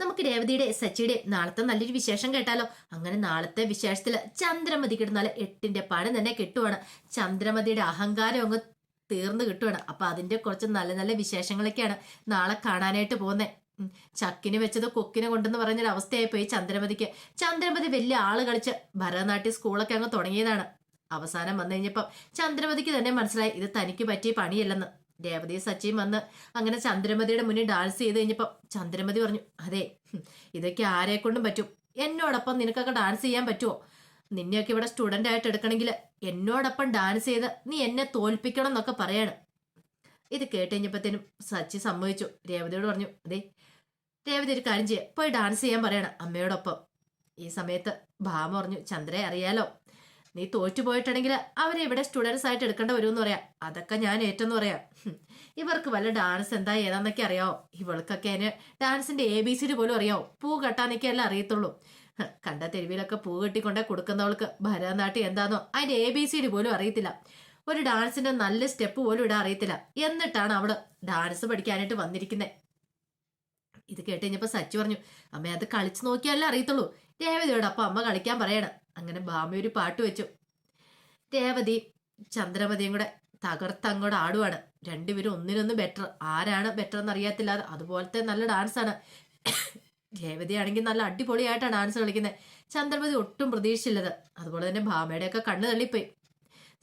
നമുക്ക് രേവതിയുടെ സച്ചിയുടെ നാളത്തെ നല്ലൊരു വിശേഷം കേട്ടാലോ? അങ്ങനെ നാളത്തെ വിശേഷത്തിൽ ചന്ദ്രമതി കിട്ടുന്നാൽ എട്ടിന്റെ പണി തന്നെ കിട്ടുവാണ്. ചന്ദ്രമതിയുടെ അഹങ്കാരം അങ്ങ് തീർന്നു കിട്ടുവാണ്. അപ്പൊ അതിന്റെ കുറച്ച് നല്ല നല്ല വിശേഷങ്ങളൊക്കെയാണ് നാളെ കാണാനായിട്ട് പോകുന്നത് ചക്കിന് വെച്ചത് കൊക്കിനെ കൊണ്ടെന്ന് പറഞ്ഞൊരു അവസ്ഥയായി പോയി ചന്ദ്രമതിക്ക്. ചന്ദ്രമതി വലിയ ആൾ കളിച്ച് ഭരതനാട്യ സ്കൂളൊക്കെ അങ്ങ് തുടങ്ങിയതാണ്. അവസാനം വന്നു കഴിഞ്ഞപ്പം ചന്ദ്രമതിക്ക് തന്നെ മനസ്സിലായി ഇത് തനിക്ക് പറ്റിയ പണിയല്ലെന്ന്. രേവതി സച്ചിയും വന്ന് അങ്ങനെ ചന്ദ്രമതിയുടെ മുന്നിൽ ഡാൻസ് ചെയ്ത് കഴിഞ്ഞപ്പോൾ ചന്ദ്രമതി പറഞ്ഞു അതെ ഇതൊക്കെ ആരെ കൊണ്ടും പറ്റും? എന്നോടൊപ്പം നിനക്കൊക്കെ ഡാൻസ് ചെയ്യാൻ പറ്റുമോ നിന്നെയൊക്കെ ഇവിടെ സ്റ്റുഡന്റ് ആയിട്ട് എടുക്കണമെങ്കിൽ എന്നോടൊപ്പം ഡാൻസ് ചെയ്ത് നീ എന്നെ തോൽപ്പിക്കണം എന്നൊക്കെ പറയാണ്. ഇത് കേട്ട് കഴിഞ്ഞപ്പോഴത്തേനും സച്ചി സമ്മതിച്ചു. രേവതിയോട് പറഞ്ഞു അതെ രേവതി ഒരു കാര്യം ചെയ്യാം പോയി ഡാൻസ് ചെയ്യാൻ പറയണം അമ്മയോടൊപ്പം. ഈ സമയത്ത് ഭാമ പറഞ്ഞു ചന്ദ്രയെ അറിയാലോ നീ തോറ്റു പോയിട്ടുണ്ടെങ്കിൽ അവരെ ഇവിടെ സ്റ്റുഡൻസ് ആയിട്ട് എടുക്കേണ്ട വരുമെന്ന് പറയാം. അതൊക്കെ ഞാൻ ഏറ്റെന്ന് പറയാം. ഇവർക്ക് വല്ല ഡാൻസ് എന്താ ഏതാന്നൊക്കെ അറിയാവോ? ഇവൾക്കൊക്കെ അതിന് ഡാൻസിന്റെ എ ബി സി ഡി പോലും അറിയാവോ? പൂ കെട്ടാന്നൊക്കെ അല്ല അറിയത്തുള്ളൂ. കണ്ട തെരുവിലൊക്കെ പൂ കെട്ടിക്കൊണ്ടേ കൊടുക്കുന്നവൾക്ക് ഭരതനാട്യം എന്താന്നോ? അതിന്റെ എ ബി സി ഡി പോലും അറിയത്തില്ല. ഒരു ഡാൻസിന്റെ നല്ല സ്റ്റെപ്പ് പോലും ഇടാൻ അറിയത്തില്ല. എന്നിട്ടാണ് അവൾ ഡാൻസ് പഠിക്കാനായിട്ട് വന്നിരിക്കുന്നത് ഇത് കേട്ട് കഴിഞ്ഞപ്പോ സച്ചു പറഞ്ഞു അമ്മ അത് കളിച്ചു നോക്കിയാലേ അറിയത്തുള്ളൂ. രേവതിയോട് അപ്പൊ അമ്മ കളിക്കാൻ പറയണം. അങ്ങനെ ഭാമി ഒരു പാട്ട് വെച്ചു. രേവതി ചന്ദ്രമതിയും കൂടെ തകർത്തങ്ങോട്ട് ആടുവാണ്. രണ്ടുപേരും ഒന്നിനൊന്ന് ബെറ്റർ ആരാണ് ബെറ്റർ എന്ന് അറിയാത്തില്ലാതെ അതുപോലത്തെ നല്ല ആണ്. രേവതി ആണെങ്കിൽ നല്ല അടിപൊളിയായിട്ടാണ് ഡാൻസ് കളിക്കുന്നത്. ചന്ദ്രമതി ഒട്ടും പ്രതീക്ഷിച്ചില്ലത്. അതുപോലെ തന്നെ ഭാമയുടെയൊക്കെ കണ്ണ് തള്ളിപ്പോയി.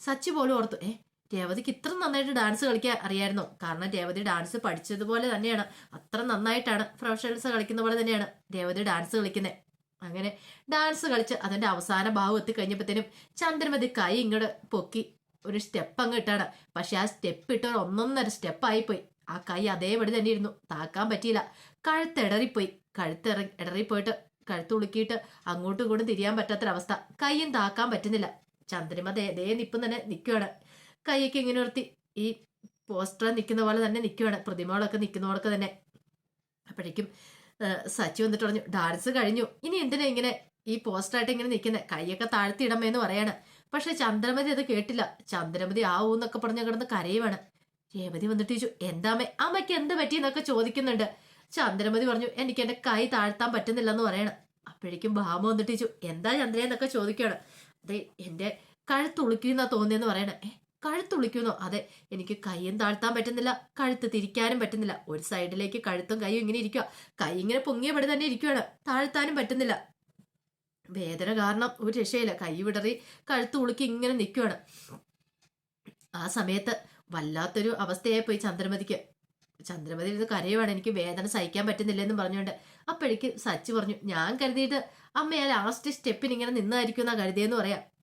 സച്ചി പോലും ഓർത്തു ഏ രേവതിക്ക് ഇത്ര നന്നായിട്ട് ഡാൻസ് കളിക്കാൻ അറിയായിരുന്നു. കാരണം രേവതി ഡാൻസ് പഠിച്ചതുപോലെ തന്നെയാണ്. അത്ര നന്നായിട്ടാണ് പ്രൊഫഷണൽസ് കളിക്കുന്ന പോലെ തന്നെയാണ് രേവതി ഡാൻസ് കളിക്കുന്നത്. അങ്ങനെ ഡാൻസ് കളിച്ച് അതിന്റെ അവസാന ഭാവം എത്തിക്കഴിഞ്ഞപ്പോഴത്തേനും ചന്ദ്രമതി കൈ ഇങ്ങോട്ട് പൊക്കി ഒരു സ്റ്റെപ്പ് അങ്ങ് ഇട്ടാണ്. പക്ഷെ ആ സ്റ്റെപ്പ് ഇട്ടവർ ഒന്നൊന്നര സ്റ്റെപ്പ് ആയിപ്പോയി. ആ കൈ അതേപടി തന്നെ ഇരുന്നു. താക്കാൻ പറ്റിയില്ല. കഴുത്ത് ഇടറിപ്പോയി കഴുത്ത് ഇടറിപ്പോയിട്ട് കഴുത്ത് ഉളുക്കിയിട്ട് അങ്ങോട്ടും ഇങ്ങോട്ടും തിരിയാൻ പറ്റാത്തൊരവസ്ഥ. കൈയും താക്കാൻ പറ്റുന്നില്ല. ചന്ദ്രമതി ദേ നിപ്പം തന്നെ നിൽക്കുകയാണ് കൈയൊക്കെ ഇങ്ങനെ നിർത്തി ഈ പോസ്റ്റർ നിൽക്കുന്ന പോലെ തന്നെ നിൽക്കുകയാണ് പ്രതിമകളൊക്കെ നിൽക്കുന്നവർക്ക് തന്നെ. അപ്പോഴേക്കും സച്ചി വന്നിട്ട് പറഞ്ഞു ഡാൻസ് കഴിഞ്ഞു. ഇനി എന്തിനാ ഇങ്ങനെ ഈ പോസ്റ്റായിട്ട് ഇങ്ങനെ നിൽക്കുന്നത് കൈയൊക്കെ താഴ്ത്തിയിടമെന്ന് പറയാണ്. പക്ഷെ ചന്ദ്രമതി അത് കേട്ടില്ല. ചന്ദ്രമതി ആവൂന്നൊക്കെ പറഞ്ഞ് കിടന്ന് കരയുവാണ്. രേവതി വന്നിട്ട് ചോദിച്ചു എന്താമേ അമ്മയ്ക്ക് എന്ത് പറ്റി? എന്നൊക്കെ ചോദിക്കുന്നുണ്ട്. ചന്ദ്രമതി പറഞ്ഞു എനിക്ക് എന്റെ കൈ താഴ്ത്താൻ പറ്റുന്നില്ല എന്ന് പറയണം. അപ്പോഴേക്കും ഭാമ വന്നിട്ട് ചോദിച്ചു എന്താ ചന്ദ്രയെന്നൊക്കെ ചോദിക്കുകയാണ്. അതെ എന്റെ കഴുത്തുളുക്കി എന്നാ തോന്നിയെന്ന് പറയണേ. കഴുത്തുളിക്കുന്നോ അതെ എനിക്ക് കൈയും താഴ്ത്താൻ പറ്റുന്നില്ല. കഴുത്ത് തിരിക്കാനും പറ്റുന്നില്ല. ഒരു സൈഡിലേക്ക് കഴുത്തും കൈയും ഇങ്ങനെ ഇരിക്കുക. കൈ ഇങ്ങനെ പൊങ്ങിയ പടി തന്നെ ഇരിക്കുകയാണ് താഴ്ത്താനും പറ്റുന്നില്ല. വേദന കാരണം ഒരു രക്ഷയില്ല. കൈ വിടറി കഴുത്ത് ഉളുക്കി ഇങ്ങനെ നിൽക്കുകയാണ് ആ സമയത്ത് വല്ലാത്തൊരു അവസ്ഥയായി പോയി ചന്ദ്രമതിക്ക്. ചന്ദ്രമതി ഇത് കരയുവാണ്. എനിക്ക് വേദന സഹിക്കാൻ പറ്റുന്നില്ല എന്ന് പറഞ്ഞുകൊണ്ട്. അപ്പോഴേക്ക് സച്ചി പറഞ്ഞു ഞാൻ കരുതിയിട്ട് അമ്മ ആ ലാസ്റ്റ് സ്റ്റെപ്പിന് ഇങ്ങനെ നിന്നായിരിക്കും എന്നാ കരുതിയെന്ന് പറയാം.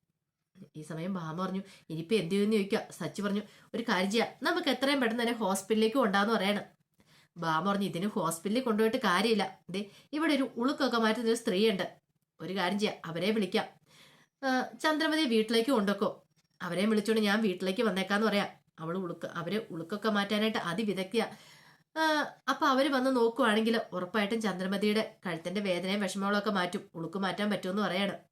ഈ സമയം ഭാമ പറഞ്ഞു ഇനിയിപ്പോ എന്ത് ചെയ്യുമെന്ന് ചോദിക്കുക. സച്ചി പറഞ്ഞു ഒരു കാര്യം ചെയ്യാം. നമുക്ക് എത്രയും പെട്ടെന്ന് തന്നെ ഹോസ്പിറ്റലിലേക്ക് കൊണ്ടാന്ന് പറയണം. ബാമ പറഞ്ഞു ഇതിന് ഹോസ്പിറ്റലിൽ കൊണ്ടുപോയിട്ട് കാര്യമില്ല. ദേ ഇവിടെ ഒരു ഉളുക്കൊക്കെ മാറ്റുന്ന ഒരു സ്ത്രീയുണ്ട്. ഒരു കാര്യം ചെയ്യാം. അവരെ വിളിക്കാം. ചന്ദ്രമതി വീട്ടിലേക്ക് കൊണ്ടുവെക്കോ. അവരെയും വിളിച്ചോണ്ട് ഞാൻ വീട്ടിലേക്ക് വന്നേക്കാന്ന് പറയാം. അവൾ ഉളുക്ക് അവരെ ഉളുക്കൊക്കെ മാറ്റാനായിട്ട് അതിവിദഗ്ധ അപ്പൊ അവർ വന്ന് നോക്കുവാണെങ്കിൽ ഉറപ്പായിട്ടും ചന്ദ്രമതിയുടെ കഴുത്തിന്റെ വേദനയും വിഷമങ്ങളൊക്കെ മാറ്റും. ഉളുക്ക് മാറ്റാൻ പറ്റുമെന്ന് പറയാണ്.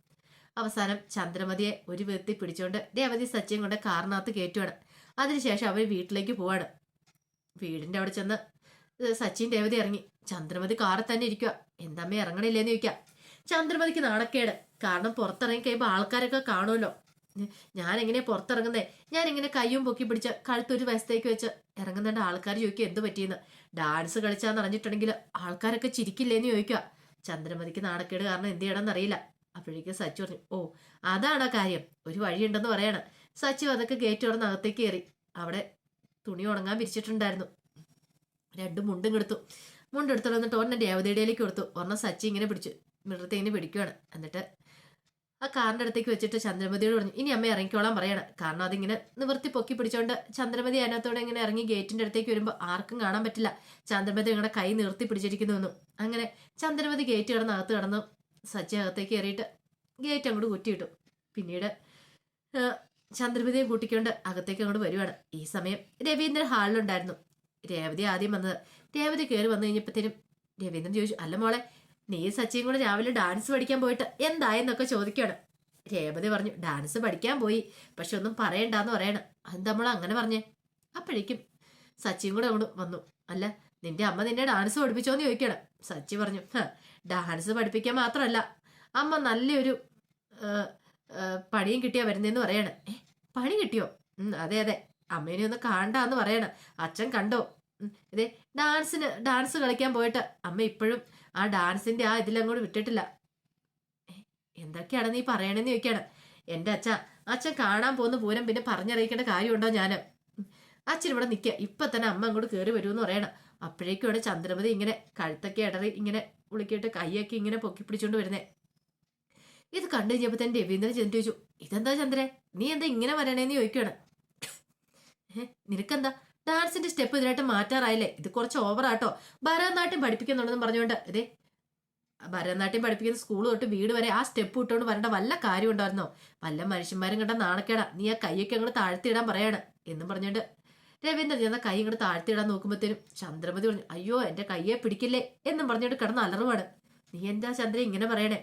അവസാനം ചന്ദ്രമതിയെ ഒരു വിധത്തിൽ പിടിച്ചുകൊണ്ട് രേവതി സച്ചിയും കൊണ്ട് കാറിനകത്ത് കയറ്റുവാണ് അതിനുശേഷം അവർ വീട്ടിലേക്ക് പോവാണ്. വീടിന്റെ അവിടെ ചെന്ന് സച്ചിൻ രേവതി ഇറങ്ങി. ചന്ദ്രമതി കാറിൽ തന്നെ ഇരിക്കുക എന്താമ്മേ ഇറങ്ങണില്ലേന്ന് ചോദിക്കാം. ചന്ദ്രമതിക്ക് നാണക്കേട്. കാരണം പുറത്തിറങ്ങി കഴിയുമ്പോൾ ആൾക്കാരൊക്കെ കാണുമല്ലോ. ഞാൻ എങ്ങനെ പുറത്തിറങ്ങുന്നേ? ഞാൻ ഇങ്ങനെ കയ്യും പൊക്കി പിടിച്ച് കഴുത്തൊരു വശത്തേക്ക് വെച്ച് ഇറങ്ങുന്നുണ്ട് ആൾക്കാർ ചോദിക്കുക എന്ത് പറ്റിയെന്ന്. ഡാൻസ് കളിച്ചാന്ന് അറിഞ്ഞിട്ടുണ്ടെങ്കിൽ ആൾക്കാരൊക്കെ ചിരിക്കില്ലേന്ന് ചോദിക്കുക ചന്ദ്രമതിക്ക് നാണക്കേട് കാരണം എന്ത് ചെയ്യണമെന്ന് അറിയില്ല. അപ്പോഴേക്കും സച്ചു പറഞ്ഞു ഓ അതാണ് ആ കാര്യം? ഒരു വഴിയുണ്ടെന്ന് പറയാണ്. സച്ചു അതൊക്കെ ഗേറ്റ് തുറന്ന് അകത്തേക്ക് കയറി. അവിടെ തുണി ഉണങ്ങാൻ വിരിച്ചിട്ടുണ്ടായിരുന്നു. രണ്ടും മുണ്ടും മുണ്ട് മുണ്ടെടുത്തോണ്ട് വന്നിട്ട് ഒരെണ്ണം രേവതിയുടെയിലേക്ക് കൊടുത്തു. ഒരെണ്ണം സച്ചി ഇങ്ങനെ പിടിച്ചു മൃഗത്തെ ഇങ്ങനെ പിടിക്കുവാണ്. എന്നിട്ട് ആ കാറിന്റെ അടുത്തേക്ക് വെച്ചിട്ട് ചന്ദ്രമതിയോട് പറഞ്ഞു ഇനി അമ്മ ഇറങ്ങിക്കോളാൻ പറയണം. കാരണം അതിങ്ങനെ നിവർത്തി പൊക്കി പിടിച്ചോണ്ട് ചന്ദ്രമതി അതിനകത്തോടെ ഇങ്ങനെ ഇറങ്ങി ഗേറ്റിന്റെ അടുത്തേക്ക് വരുമ്പോൾ ആർക്കും കാണാൻ പറ്റില്ല. ചന്ദ്രമതി നിങ്ങളുടെ കൈ നിർത്തി പിടിച്ചിരിക്കുന്നു അങ്ങനെ ചന്ദ്രമതി ഗേറ്റ് കിടന്ന് അകത്ത് കിടന്നു സച്ചി അകത്തേക്ക് കയറിയിട്ട് ഗേറ്റ് അങ്ങോട്ട് കുറ്റിയിട്ടു പിന്നീട് ചന്ദ്രപതിയെ കൂട്ടിക്കൊണ്ട് അകത്തേക്ക് അങ്ങോട്ട് വരുവാണ്. ഈ സമയം രവീന്ദ്രൻ ഹാളിലുണ്ടായിരുന്നു രേവതി ആദ്യം വന്നത്. രേവതി കയറി വന്നു കഴിഞ്ഞപ്പോഴത്തേനും രവീന്ദ്രൻ ചോദിച്ചു അല്ല മോളെ നീ സച്ചിയും കൂടെ രാവിലെ ഡാൻസ് പഠിക്കാൻ പോയിട്ട് എന്തായെന്നൊക്കെ ചോദിക്കുകയാണ്. രേവതി പറഞ്ഞു ഡാൻസ് പഠിക്കാൻ പോയി പക്ഷെ ഒന്നും പറയണ്ടെന്ന് പറയണം. അതെന്താ മോളെ അങ്ങനെ പറഞ്ഞേ? അപ്പോഴേക്കും സച്ചിയും കൂടെ അങ്ങോട്ട് വന്നു. അല്ല നിന്റെ അമ്മ നിന്നെ ഡാൻസ് പഠിപ്പിച്ചോന്ന് ചോദിക്കണം. സച്ചി പറഞ്ഞു ഡാൻസ് പഠിപ്പിക്കാൻ മാത്രമല്ല അമ്മ നല്ലൊരു പണിയും കിട്ടിയാ വരുന്നതെന്ന് പറയണം. പണി കിട്ടിയോ? അതെ അതെ അമ്മേനെ ഒന്ന് കാണണ്ടെന്ന് പറയണം. അച്ഛൻ കണ്ടോ? ഇതേ ഡാൻസിന് ഡാൻസ് കളിക്കാൻ പോയിട്ട് അമ്മ ഇപ്പോഴും ആ ഡാൻസിന്റെ ആ ഇതിലങ്ങോട്ട് വിട്ടിട്ടില്ല. എന്തൊക്കെയാണ് നീ പറയണെന്ന് ചോദിക്കാണ്. എന്റെ അച്ഛ അച്ഛൻ കാണാൻ പോകുന്ന പൂരം പിന്നെ പറഞ്ഞറിയിക്കേണ്ട കാര്യമുണ്ടോ ഞാൻ അച്ഛൻ ഇവിടെ നിൽക്കുക ഇപ്പൊ തന്നെ അമ്മ അങ്ങോട്ട് കയറി വരുമെന്ന് പറയണം. അപ്പോഴേക്കും ഇവിടെ ചന്ദ്രമതി ഇങ്ങനെ കഴുത്തൊക്കെ ഇടറി ഇങ്ങനെ ഉളുക്കിയിട്ട് കൈയൊക്കെ ഇങ്ങനെ പൊക്കി പിടിച്ചോണ്ട് വരുന്നേ. ഇത് കണ്ടു കഴിഞ്ഞപ്പോ തന്നെ രവീന്ദ്രൻ ചെന്നിട്ട് ചോദിച്ചു ഇതെന്താ ചന്ദ്രൻ നീ എന്താ ഇങ്ങനെ വരണേന്ന് ചോദിക്കുകയാണ് നിനക്കെന്താ? ഡാൻസിന്റെ സ്റ്റെപ്പ് ഇതിനായിട്ട് മാറ്റാറായില്ലേ? ഇത് കുറച്ച് ഓവറാട്ടോ. ഭരതനാട്യം പഠിപ്പിക്കുന്നുണ്ടെന്ന് പറഞ്ഞുകൊണ്ട് ഇതേ ഭരതനാട്യം പഠിപ്പിക്കുന്ന സ്കൂൾ തൊട്ട് വീട് വരെ ആ സ്റ്റെപ്പ് ഇട്ടുകൊണ്ട് വരേണ്ട വല്ല കാര്യം ഉണ്ടായിരുന്നോ വല്ല മനുഷ്യന്മാരും കണ്ട നാണക്കേടാ. നീ ആ കൈയൊക്കെ അങ്ങോട്ട് താഴ്ത്തിയിടാൻ പറയാണ് എന്നും പറഞ്ഞുകൊണ്ട് രവീന്ദ്രൻ ചെന്ന കൈ ഇങ്ങോട്ട് താഴ്ത്തിയിടാൻ നോക്കുമ്പോഴത്തേനും ചന്ദ്രമതി പറഞ്ഞു അയ്യോ എന്റെ കയ്യെ പിടിക്കില്ലേ? എന്നും പറഞ്ഞിട്ട് കിടന്ന് അലറുവാണ്. നീ എന്താ ചന്ദ്ര ഇങ്ങനെ പറയണേ?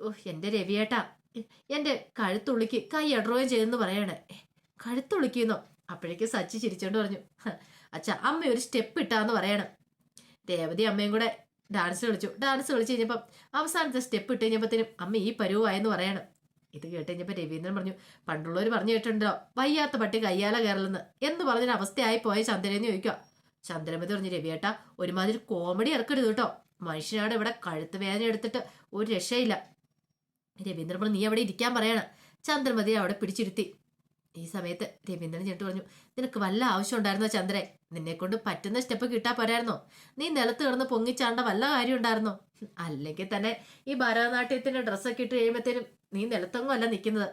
ഓ എന്റെ രവിയേട്ടാ എന്റെ കഴുത്തുള്ളിക്ക് കൈ ഇടറുകയും ചെയ്തെന്ന് പറയണേ. "ഏ, കഴുത്തുള്ളിക്കുന്നോ? അപ്പോഴേക്ക് സച്ചി ചിരിച്ചോണ്ട് പറഞ്ഞു അച്ഛാ അമ്മ ഒരു സ്റ്റെപ്പ് ഇട്ടാന്ന് പറയണം. രേവതി അമ്മയും കൂടെ ഡാൻസ് കളിച്ചു. ഡാൻസ് കളിച്ച് കഴിഞ്ഞപ്പം അവസാനത്തെ സ്റ്റെപ്പ് ഇട്ട് കഴിഞ്ഞപ്പത്തേനും അമ്മ ഈ പരുവായെന്ന് പറയണം. ഇത് കേട്ട് രവീന്ദ്രൻ പറഞ്ഞു പണ്ടുള്ളവർ പറഞ്ഞു കേട്ടിട്ടുണ്ടോ? വയ്യാത്ത പട്ടി കയ്യാല കയറലെന്ന് എന്ന് പറഞ്ഞൊരു അവസ്ഥയായി പോയ ചന്ദ്രനെന്ന് ചോദിക്കുക ചന്ദ്രമതി പറഞ്ഞു രവിയേട്ടാ ഒരുമാതിരി കോമഡി ഇറക്കരുത് കേട്ടോ. മനുഷ്യനാണ് ഇവിടെ കഴുത്ത് വേദന എടുത്തിട്ട് ഒരു രക്ഷയില്ല. രവീന്ദ്രൻ പറഞ്ഞു നീ അവിടെ ഇരിക്കാൻ പറയണം. ചന്ദ്രമതി അവിടെ പിടിച്ചിരുത്തി. ഈ സമയത്ത് രവീന്ദ്രൻ ചേട്ടൻ പറഞ്ഞു നിനക്ക് വല്ല ആവശ്യം ഉണ്ടായിരുന്നോ ചന്ദ്രൻ? നിന്നെ കൊണ്ട് പറ്റുന്ന സ്റ്റെപ്പ് കിട്ടാ പോരായിരുന്നോ? നീ നിലത്ത് കിടന്ന് പൊങ്ങിച്ചാണ്ട വല്ല കാര്യം ഉണ്ടായിരുന്നോ? അല്ലെങ്കിൽ തന്നെ ഈ ഭരതനാട്യത്തിന്റെ ഡ്രസ്സൊക്കെ ഇട്ട് കഴിയുമ്പോഴത്തേനും നീ നിലത്തൊന്നും അല്ല നിൽക്കുന്നത്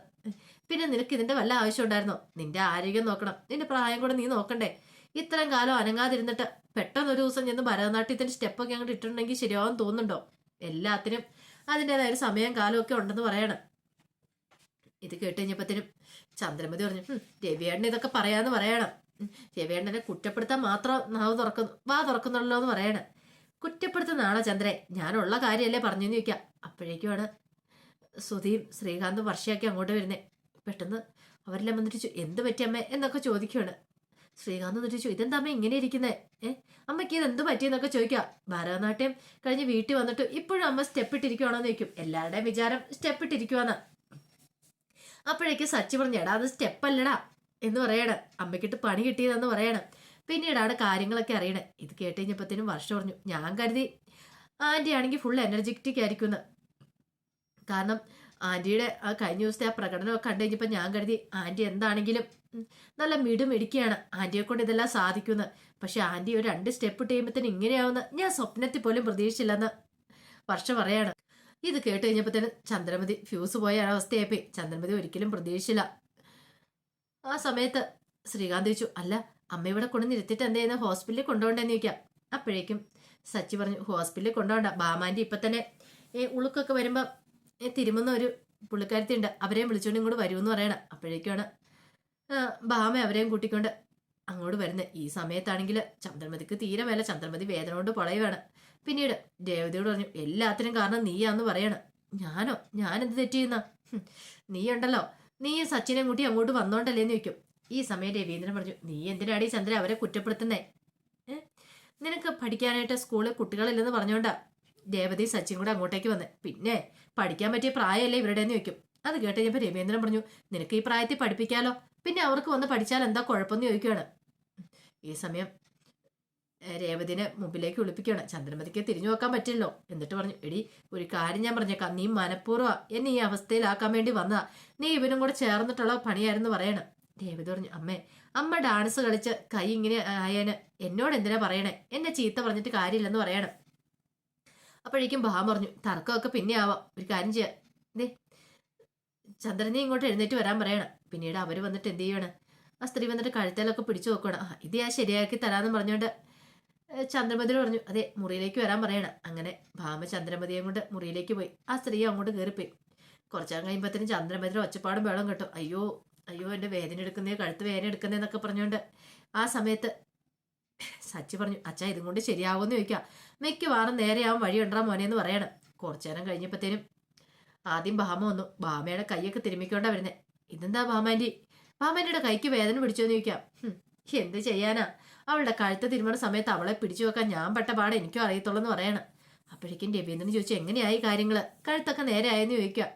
പിന്നെ നിനക്ക് ഇതിന്റെ വല്ല ആവശ്യം ഉണ്ടായിരുന്നോ നിന്റെ ആരോഗ്യം നോക്കണം. നിന്റെ പ്രായം കൂടെ നീ നോക്കണ്ടേ. ഇത്രയും കാലം അനങ്ങാതിരുന്നിട്ട് പെട്ടെന്ന് ഒരു ദിവസം ചെന്ന് ഭരതനാട്യത്തിന്റെ സ്റ്റെപ്പൊക്കെ അങ്ങോട്ട് ഇട്ടിട്ടുണ്ടെങ്കിൽ ശരിയാവും തോന്നുന്നുണ്ടോ? എല്ലാത്തിനും അതിന്റെതായ ഒരു സമയം കാലമൊക്കെ ഉണ്ടെന്ന് പറയണം. ഇത് കേട്ട് ചന്ദ്രമതി പറഞ്ഞു രവിയേണ്ണ ഇതൊക്കെ പറയാന്ന് പറയണം. രവിയേണ്ണനെ കുറ്റപ്പെടുത്താൻ മാത്രം നാവ് തുറക്കുന്നു വാ തുറക്കുന്നുള്ളൂ എന്ന് പറയണം. കുറ്റപ്പെടുത്തുന്നതാണോ ചന്ദ്രേ ഞാനുള്ള കാര്യമല്ലേ പറഞ്ഞെന്ന് ചോദിക്കാം. അപ്പോഴേക്കുമാണ് സുധിയും ശ്രീകാന്തും വർഷയാക്കി അങ്ങോട്ട് വരുന്നേ. പെട്ടെന്ന് അവരെല്ലാം വന്നിട്ട് എന്ത് പറ്റി അമ്മേ? എന്നൊക്കെ ചോദിക്കുവാണ് ശ്രീകാന്ത് എന്നിട്ട് ചോദിച്ചു ഇതെന്താ അമ്മ ഇങ്ങനെ ഇരിക്കുന്നേ? ഏ അമ്മയ്ക്ക് ഇത് എന്ത് പറ്റിയെന്നൊക്കെ ചോദിക്കാം. ഭരതനാട്യം കഴിഞ്ഞ് വീട്ടിൽ വന്നിട്ട് ഇപ്പോഴും അമ്മ സ്റ്റെപ്പ് ഇട്ടിരിക്കുവാണോന്ന് ചോദിക്കും. എല്ലാവരുടെയും വിചാരം സ്റ്റെപ്പ് ഇട്ടിരിക്കുവാന്ന്. അപ്പോഴേക്ക് സച്ചി പറഞ്ഞു എടാ അത് സ്റ്റെപ്പ് അല്ലടാ എന്ന് പറയണം. അമ്മയ്ക്കിട്ട് പണി കിട്ടിയതെന്ന് പറയണം. പിന്നീടാണ് കാര്യങ്ങളൊക്കെ അറിയണേ. ഇത് കേട്ട് കഴിഞ്ഞപ്പോഴത്തേനും വർഷം പറഞ്ഞു ഞാൻ കരുതി. ആന്റി ആണെങ്കിൽ ഫുൾ എനർജറ്റിക് ആയിരിക്കുമെന്ന്. കാരണം ആന്റിയുടെ ആ കഴിഞ്ഞ ദിവസത്തെ ആ പ്രകടനമൊക്കെ കണ്ടു കഴിഞ്ഞപ്പോൾ ഞാൻ കരുതി ആന്റി എന്താണെങ്കിലും നല്ല മിടുമിടിക്കുകയാണ് ആന്റിയെ കൊണ്ട് ഇതെല്ലാം സാധിക്കുമെന്ന്. പക്ഷെ ആന്റി ഒരു രണ്ട് സ്റ്റെപ്പ് ഇട്ട് കഴിയുമ്പോഴത്തേനും ഇങ്ങനെയാവുന്ന ഞാൻ സ്വപ്നത്തിൽ പോലും പ്രതീക്ഷിച്ചില്ലെന്ന് വർഷം പറയാണ്. ഇത് കേട്ട് കഴിഞ്ഞപ്പോഴത്തേന് ചന്ദ്രമതി ഫ്യൂസ് പോയ അവസ്ഥയായിപ്പോയി. ചന്ദ്രമതി ഒരിക്കലും പ്രതീക്ഷിച്ചില്ല. ആ സമയത്ത് ശ്രീകാന്ത് ചോദിച്ചു അല്ല അമ്മ ഇവിടെ കൊണ്ട് നിർത്തിയിട്ട് എന്ത് ഹോസ്പിറ്റലിൽ കൊണ്ടുപോകണ്ടെന്ന് ചോദിക്കാം. അപ്പോഴേക്കും സച്ചി പറഞ്ഞു ഹോസ്പിറ്റലിൽ കൊണ്ടുപോകണ്ട. ബാമാന്റെ ഇപ്പം തന്നെ ഉളുക്കൊക്കെ വരുമ്പോൾ തിരുമുന്ന ഒരു പുള്ളിക്കാരത്തി ഉണ്ട് അവരെയും വിളിച്ചുകൊണ്ട് ഇങ്ങോട്ട് വരുമെന്ന് പറയണം. അപ്പോഴേക്കാണ് ഭാമ അവരെയും കൂട്ടിക്കൊണ്ട് അങ്ങോട്ട് വരുന്നത് ഈ സമയത്താണെങ്കിൽ ചന്ദ്രമതിക്ക് തീരെ വേല ചന്ദ്രമതി വേദന കൊണ്ട് പൊളയുവാണ്. പിന്നീട് ദേവതയോട് പറഞ്ഞു എല്ലാത്തിനും കാരണം നീയാന്ന് പറയണം. ഞാനോ? ഞാനെന്ത് തെറ്റ് ചെയ്യുന്ന? നീ ഉണ്ടല്ലോ നീ സച്ചിനെ കൂട്ടി അങ്ങോട്ട് വന്നോണ്ടല്ലേന്ന് ചോദിക്കും. ഈ സമയം രവീന്ദ്രൻ പറഞ്ഞു നീ എന്തിനാടി ചന്ദ്രൻ അവരെ കുറ്റപ്പെടുത്തുന്നേ? നിനക്ക് പഠിക്കാനായിട്ട് സ്കൂളിൽ കുട്ടികളില്ലെന്ന് പറഞ്ഞോണ്ടാ. ദേവതി സച്ചിൻ കൂടെ അങ്ങോട്ടേക്ക് വന്നേ പിന്നെ പഠിക്കാൻ പറ്റിയ പ്രായമല്ലേ ഇവരുടെ എന്ന് ചോദിക്കും. അത് കേട്ട് കഴിഞ്ഞപ്പോൾ രവീന്ദ്രൻ പറഞ്ഞു നിനക്ക് ഈ പ്രായത്തിൽ പഠിപ്പിക്കാലോ? പിന്നെ അവർക്ക് വന്ന് പഠിച്ചാൽ എന്താ കുഴപ്പമെന്ന് ചോദിക്കുകയാണ് ഈ സമയം രേവതിനെ മുമ്പിലേക്ക് ഒളിപ്പിക്കുകയാണ് ചന്ദ്രമതിക്ക് തിരിഞ്ഞു നോക്കാൻ പറ്റില്ലല്ലോ. എന്നിട്ട് പറഞ്ഞു എടി ഒരു കാര്യം ഞാൻ പറഞ്ഞേക്കാം. നീ മനഃപൂർവ എന്നെ ഈ അവസ്ഥയിലാക്കാൻ വേണ്ടി വന്നതാ. നീ ഇവനും കൂടെ ചേർന്നിട്ടുള്ള പണിയായിരുന്നു പറയണം. രേവതി പറഞ്ഞു അമ്മേ അമ്മ ഡാൻസ് കളിച്ച് കൈ ഇങ്ങനെ ആയേന്. എന്നോട് എന്തിനാ പറയണേ? എന്നെ ചീത്ത പറഞ്ഞിട്ട് കാര്യമില്ലെന്ന് പറയണം. അപ്പോഴേക്കും ഭാവം പറഞ്ഞു തർക്കമൊക്കെ പിന്നെ ആവാം ഒരു കാര്യം ചെയ്യാം. ദേ ചന്ദ്രനെ ഇങ്ങോട്ട് എഴുന്നേറ്റ് വരാൻ പറയണം. പിന്നീട് അവർ വന്നിട്ട് എന്ത് ചെയ്യണം? ആ സ്ത്രീ വന്നിട്ട് കഴുത്തേലൊക്കെ പിടിച്ചു നോക്കണം. ഇത് ഞാൻ ശരിയാക്കി തരാമെന്ന് പറഞ്ഞുകൊണ്ട് ചന്ദ്രമതി പറഞ്ഞു. അതെ മുറിയിലേക്ക് വരാൻ പറയണം. അങ്ങനെ ഭാമ ചന്ദ്രമതിയെ കൊണ്ട് മുറിയിലേക്ക് പോയി. ആ സ്ത്രീ അങ്ങോട്ട് കയറിപ്പോയി കുറച്ചാൽ കഴിയുമ്പോഴത്തേനും ചന്ദ്രമതിയുടെ ഒച്ചപ്പാടും വെള്ളം കിട്ടും. അയ്യോ അയ്യോ എന്റെ വേദന എടുക്കുന്നേ കഴുത്ത് വേദന എടുക്കുന്നേ എന്നൊക്കെ പറഞ്ഞുകൊണ്ട് ആ സമയത്ത് സച്ചി പറഞ്ഞു അച്ഛാ ഇതും കൊണ്ട് ശരിയാവുമെന്ന് ചോദിക്കാം മിക്കവാറും നേരെയാവും വഴി ഉണ്ടാ മോനെ എന്ന് പറയണം. കുറച്ചു നേരം കഴിഞ്ഞപ്പോഴത്തേനും ആദ്യം ഭാമ വന്നു. ഭാമയുടെ കൈയൊക്കെ തിരുമ്മിക്കൊണ്ടാ വരുന്നേ. ഇതെന്താ ഭാമാന്റി ബാമാന്റെ കൈക്ക് വേദന പിടിച്ചോന്ന് ചോദിക്കാം. "ഹും, എന്ത് ചെയ്യാനാ? അവളുടെ കഴുത്ത് തിരുമണ സമയത്ത് അവളെ പിടിച്ചു വെക്കാൻ ഞാൻ പെട്ട പാടെ എനിക്കും അറിയത്തുള്ളൂ എന്ന് പറയണം. അപ്പോഴേക്കും രവീന്ദ്രൻ ചോദിച്ചു എങ്ങനെയായി കാര്യങ്ങൾ കഴുത്തൊക്കെ നേരെ ആയെന്ന് ചോദിക്കുക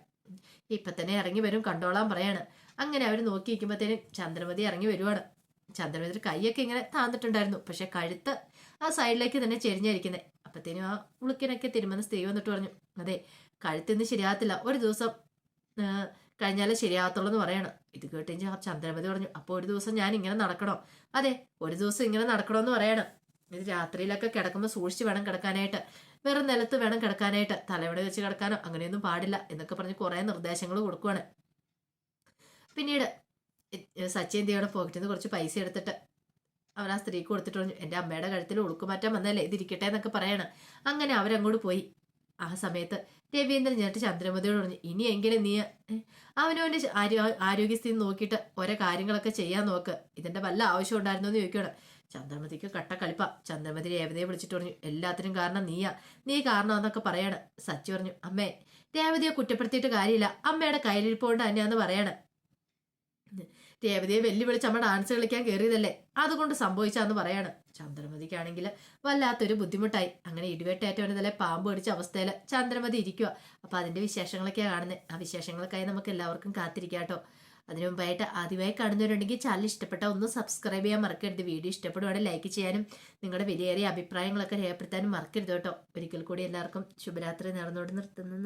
ഇപ്പൊ തന്നെ ഇറങ്ങി വരും കണ്ടോളാൻ പറയാണ്. അങ്ങനെ അവർ നോക്കി നിൽക്കുമ്പോഴത്തേനും ചന്ദ്രമതി ഇറങ്ങി വരുവാണ്. ചന്ദ്രമതിയുടെ കൈയൊക്കെ ഇങ്ങനെ താന്നിട്ടുണ്ടായിരുന്നു. പക്ഷെ കഴുത്ത് ആ സൈഡിലേക്ക് തന്നെ ചെരിഞ്ഞിരിക്കുന്നത് അപ്പത്തേനും ആ ഉളുക്കിനൊക്കെ തിരുമെന്ന് സ്ത്രീ വന്നിട്ട് പറഞ്ഞു അതെ കഴുത്തിന്ന് ശരിയാകത്തില്ല. ഒരു ദിവസം കഴിഞ്ഞാലേ ശരിയാകത്തുള്ളൂ എന്ന് പറയണം. ഇത് കേട്ട് കഴിഞ്ഞാൽ ചന്ദ്രമതി പറഞ്ഞു അപ്പോൾ ഒരു ദിവസം ഞാൻ ഇങ്ങനെ നടക്കണോ? അതെ ഒരു ദിവസം ഇങ്ങനെ നടക്കണമെന്ന് പറയണം. ഇത് രാത്രിയിലൊക്കെ കിടക്കുമ്പോൾ സൂക്ഷിച്ച് വേണം കിടക്കാനായിട്ട്. വേറെ നിലത്ത് വേണം കിടക്കാനായിട്ട്. തലവിടെ വെച്ച് കിടക്കാനോ അങ്ങനെയൊന്നും പാടില്ല എന്നൊക്കെ പറഞ്ഞ് കുറേ നിർദ്ദേശങ്ങൾ കൊടുക്കുവാണ്. പിന്നീട് സച്ചിൻ ദേവിടെ പോക്കറ്റിൽ നിന്ന് കുറച്ച് പൈസ എടുത്തിട്ട് അവൻ ആ സ്ത്രീക്ക് കൊടുത്തിട്ട് പറഞ്ഞു എന്റെ അമ്മയുടെ കഴുത്തിൽ ഉളുക്കുമാറ്റം വന്നല്ലേ ഇതിരിക്കട്ടെ എന്നൊക്കെ പറയണം. അങ്ങനെ അവരങ്ങോട്ട് പോയി. ആ സമയത്ത് രവീന്ദ്രൻ ചേട്ടൻ ചന്ദ്രമതിയോട് പറഞ്ഞു ഇനി ഇനിയെങ്കിലും നീ അവനവന്റെ ആരോ ആരോഗ്യസ്ഥിതി നോക്കിയിട്ട് ഓരോ കാര്യങ്ങളൊക്കെ ചെയ്യാൻ നോക്ക്. ഇതിന്റെ വല്ല ആവശ്യം ഉണ്ടായിരുന്നോ എന്ന് ചോദിക്കണം ചന്ദ്രമതിക്ക് കട്ട കളിപ്പ. ചന്ദ്രമതി രേവതിയെ വിളിച്ചിട്ട് പറഞ്ഞു എല്ലാത്തിനും കാരണം നീയാ. നീ കാരണമെന്നൊക്കെ പറയാണ്. സച്ചി പറഞ്ഞു അമ്മേ രേവതിയെ കുറ്റപ്പെടുത്തിയിട്ട് കാര്യമില്ല. അമ്മയുടെ കയ്യിലിരിപ്പോണ്ട് തന്നെയാന്ന് പറയണം. രേവതിയെ വെല്ലുവിളിച്ച് അമ്മ ഡാൻസ് കളിക്കാൻ കയറിയതല്ലേ അതുകൊണ്ട് സംഭവിച്ചാന്ന് പറയാണ്. ചന്ദ്രമതിക്കാണെങ്കിൽ വല്ലാത്തൊരു ബുദ്ധിമുട്ടായി. അങ്ങനെ ഇടിവെട്ടേറ്റവനതല്ലേ പാമ്പ് പിടിച്ച അവസ്ഥയിൽ ചന്ദ്രമതി ഇരിക്കുക അപ്പൊ അതിന്റെ വിശേഷങ്ങളൊക്കെയാണ് കാണുന്നത് ആ വിശേഷങ്ങൾക്കായി നമുക്ക് എല്ലാവർക്കും കാത്തിരിക്കാട്ടോ അതിനു മുമ്പായിട്ട് ആദ്യമായി കാണുന്നവരുണ്ടെങ്കിൽ ചാനൽ ഇഷ്ടപ്പെട്ട ഒന്ന് സബ്സ്ക്രൈബ് ചെയ്യാൻ മറക്കരുത്. വീഡിയോ ഇഷ്ടപ്പെടുവാണെങ്കിൽ ലൈക്ക് ചെയ്യാനും നിങ്ങളുടെ വിലയേറിയ അഭിപ്രായങ്ങളൊക്കെ രേഖപ്പെടുത്താനും മറക്കരുത് കേട്ടോ. ഒരിക്കൽ കൂടി എല്ലാവർക്കും ശുഭരാത്രി നേർന്നുകൊണ്ട് നിർത്തുന്നു.